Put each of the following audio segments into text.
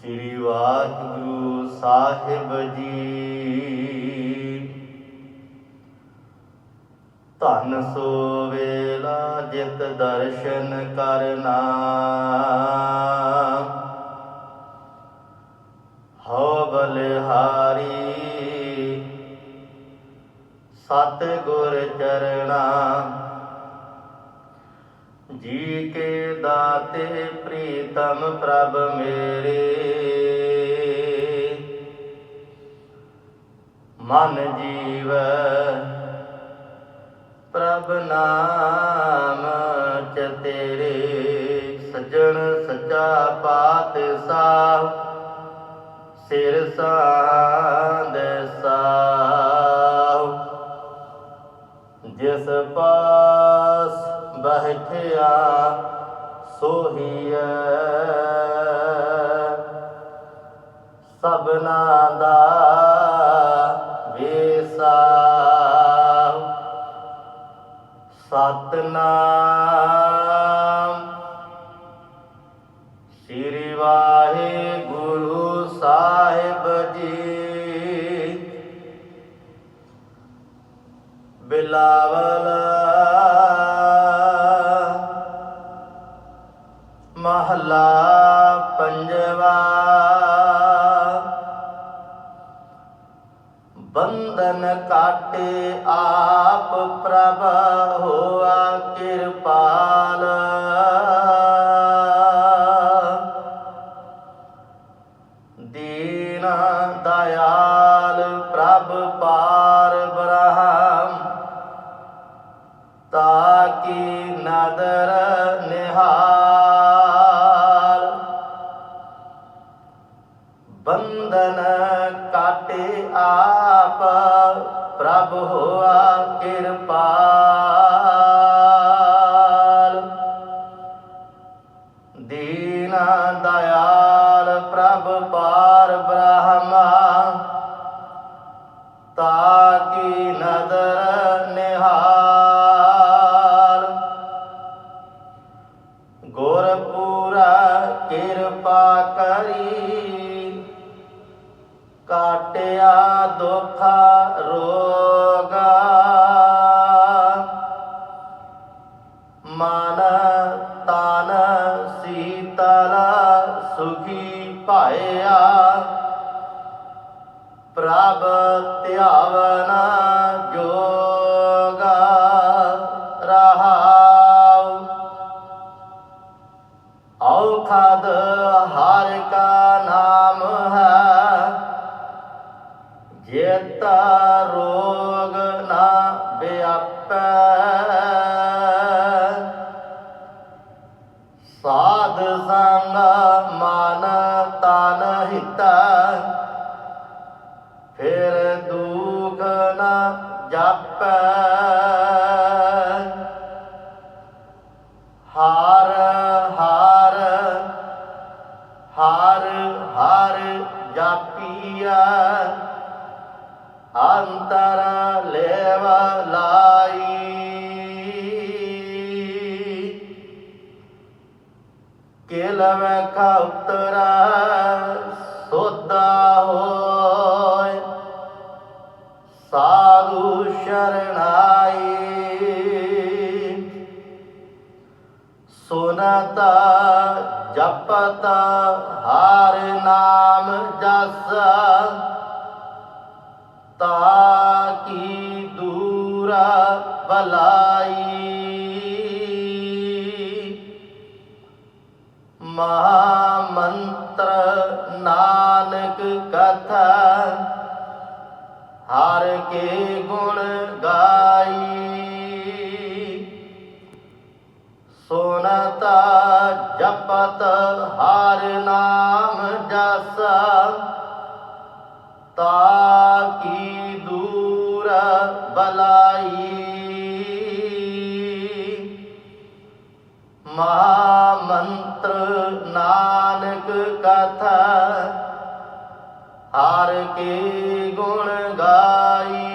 ਸ੍ਰੀ ਵਾਹਿਗੁਰੂ ਸਾਹਿਬ ਜੀ। ਧਨ ਸੋ ਵੇਲਾ ਜਿਤ ਦਰਸ਼ਨ ਕਰਨਾ। ਹੋ ਬਲਿਹਾਰੀ ਸਤ ਗੁਰ ਚਰਣਾ। ਜੀ ਕੇ ਦਾਤੇ ਪ੍ਰੀਤਮ ਪ੍ਰਭ ਮੇਰੇ। ਮਨ ਜੀਵ ਪ੍ਰਭ ਨਾਮ ਚ ਤੇਰੇ ਸਜਣ ਸੱਚਾ ਪਾਤ ਸਾਹਿਬ ਸਿਰ ਸਾਂਦ ਬਹਿਠਿਆ ਸੋਹੀਐ। ਸਭਨਾ ਦਾ ਵੇਸਾ। ਸਤਨਾਮ। ਸ੍ਰੀ ਵਾਹਿਗੁਰੂ ਸਾਹਿਬ ਜੀ। ਬਿਲਾਵਲ ਮਹਲਾ ਪੰਜਵਾ। ਬੰਧਨ ਕਾਟੇ ਆਪ ਪ੍ਰਭ ਹੋਆ ਕਿਰਪਾਲ। ਦੀਨ ਦਇਆਲ ਪ੍ਰਭ ਪਾਰ ਬ੍ਰਹਮਾ ਤਾਕੀ ਨਦਰ ਨਿਹਾਲ। ਗੁਰ ਪੂਰਾ ਕਿਰਪਾ ਕਰੀ ਕਾਟਿਆ ਦੁਖ ਭਾਇਆ ਪ੍ਰਭ ਧਿਆਵਨ ਜੋਗਾ ਰਹਾਉ। ਔਖਦ ਹਰ ਕਾ ਨਾਮ ਹੈ। ਜਿਤ ਰੋਗ ਹਾਰ ਹਾਰ ਹਾਰ ਹਾਰ ਜਾਪੀਆ ਅੰਤਰ ਲੇਵ ਲਾਈ। ਕਿਲਵ ਕਾ ਉਤਰਾ ਤਾ ਜਪਤ ਹਰ ਨਾਮ ਜਸ। ਤਾਕੀ ਦੂਰ ਬਲਾਈ ਮਹਾ ਮੰਤਰ ਨਾਨਕ ਕਥਾ ਹਰ ਕੇ ਗੁਣ ਗਾਈ। ਜਪਤ ਹਰ ਨਾਮ ਜਸ ਤਾ ਕੀ ਦੂਰ ਬਲਾਈ। ਮਹਾ ਮੰਤਰ ਨਾਨਕ ਕਥਾ, ਹਰ ਕੇ ਗੁਣ ਗਾਈ।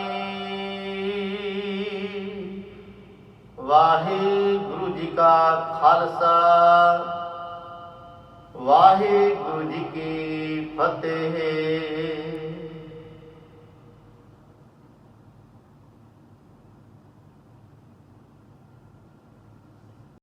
ਵਾਹਿਗੁਰੂ ਜੀ ਕਾ ਖਾਲਸਾ। ਵਾਹਿਗੁਰੂ ਜੀ ਕੀ ਫਤਿਹ।